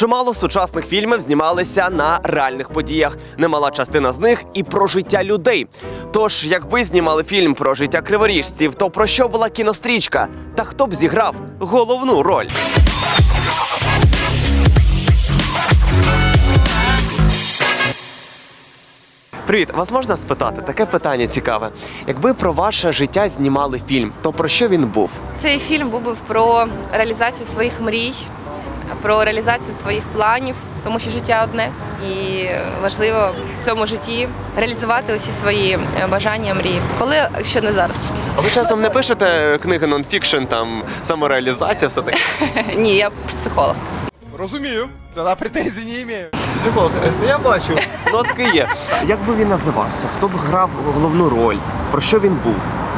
Чимало сучасних фільмів знімалися на реальних подіях. Немала частина з них і про життя людей. Тож, якби знімали фільм про життя криворіжців, то про що була кінострічка? Та хто б зіграв головну роль? Привіт, вас можна спитати? Таке питання цікаве. Якби про ваше життя знімали фільм, то про що він був? Цей фільм був би про реалізацію своїх мрій, про реалізацію своїх планів, тому що життя одне, і важливо в цьому житті реалізувати усі свої е, бажання, мрії. Коли, якщо не зараз? А ви часом не пишете книги нонфікшн, там самореалізація, все таке? Ні, я психолог. Розумію. Тоді претензій не маю. Психолог, я бачу, нотки є. Як би він називався? Хто б грав головну роль? Про що він був?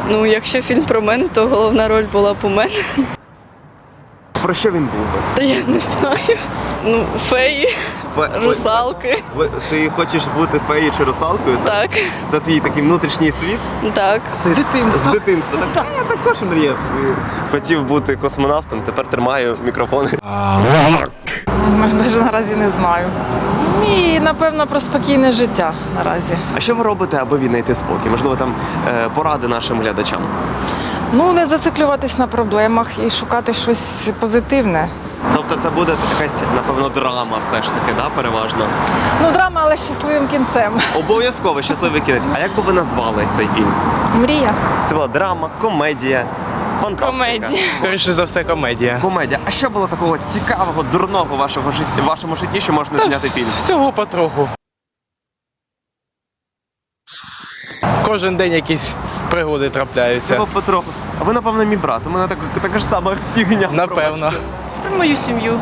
Ну, якщо фільм про мене, то головна роль була б у мене. Про що він був би? Та я не знаю. Ну, феї, Фе- русалки. Ви- Ти хочеш бути феєю чи русалкою? Так, Це твій такий внутрішній світ? так. З дитинства. Так, я також мріяв. Хотів бути космонавтом, тепер тримаю мікрофон. Навіть наразі не знаю. І напевно про спокійне життя наразі. А що ви робите, аби віднайти спокій? Можливо, там е, поради нашим глядачам. Ну не зациклюватись на проблемах і шукати щось позитивне. Тобто це буде якась, напевно, драма все ж таки, да, переважно. Ну, драма, але з щасливим кінцем. Обов'язково щасливий кінець. А як би ви назвали цей фільм? Мрія. Це була драма, комедія, фантастика. Комедія. Скоріше за все, комедія. Комедія. А що було такого цікавого, дурного вашого житті, в вашому житті, що можна зняти фільм? Всього потроху. Кожен день якісь пригоди трапляються. Цього потроху. А ви, напевно, мій брат. У мене так, така ж сама фігня. Напевно. пробачте. Мою сім'ю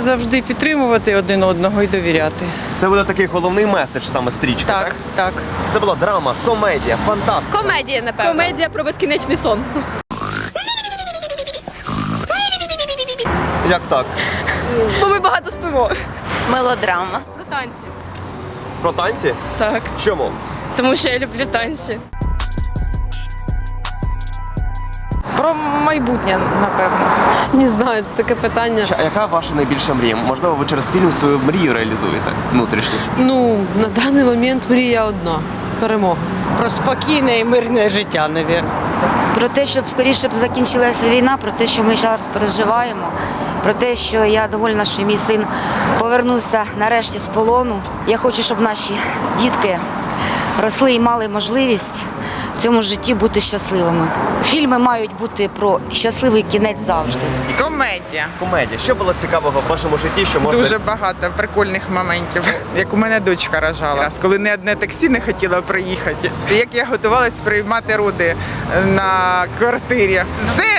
завжди підтримувати один одного і довіряти. Це буде такий головний меседж саме стрічки, так? Так, так. Це була драма, комедія, фантастика. Комедія, напевно. Комедія про безкінечний сон. Як так? Бо ми багато спимо. Мелодрама. Про танці. Про танці? Так. Чому? Тому що я люблю танці. Про майбутнє, напевно. Не знаю, це таке питання. А яка ваша найбільша мрія? Можливо, ви через фільм свою мрію реалізуєте внутрішню? Ну, на даний момент мрія одна перемога. Про спокійне і мирне життя, навірно. Про те, щоб скоріше б закінчилася війна, про те, що ми зараз переживаємо, про те, що я довольна, що мій син повернувся нарешті з полону. Я хочу, щоб наші дітки росли і мали можливість в цьому житті бути щасливими. Фільми мають бути про щасливий кінець завжди. Комедія. Комедія. Що було цікавого в вашому житті, що можна Дуже багато прикольних моментів. Як у мене дочка рожала, Раз, коли не одне таксі не хотіло приїхати. Як я готувалась приймати роди на квартирі. Все е,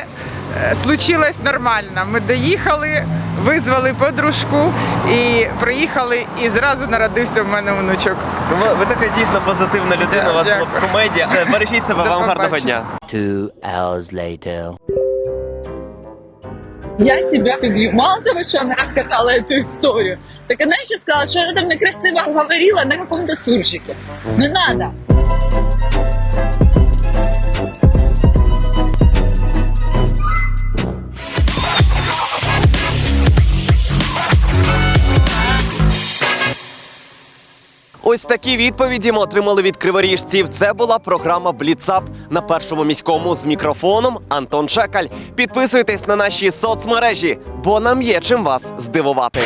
случилось нормально. Ми доїхали, визвали подружку і приїхали, і зразу народився в мене внучок. Ну, ви, ви така дійсно позитивна людина, Да, у вас була дякую. комедія. Е, Бережіть себе, До вам гарного побачення. дня. Two hours later. Я тебя убью. Мало того, что она рассказала эту историю, так она еще сказала, что она там некрасиво говорила на каком-то суржике. Не надо. Ось такі відповіді ми отримали від криворіжців. Це була програма Бліцап на першому міському з мікрофоном Антон Чекаль. Підписуйтесь на наші соцмережі, бо нам є чим вас здивувати.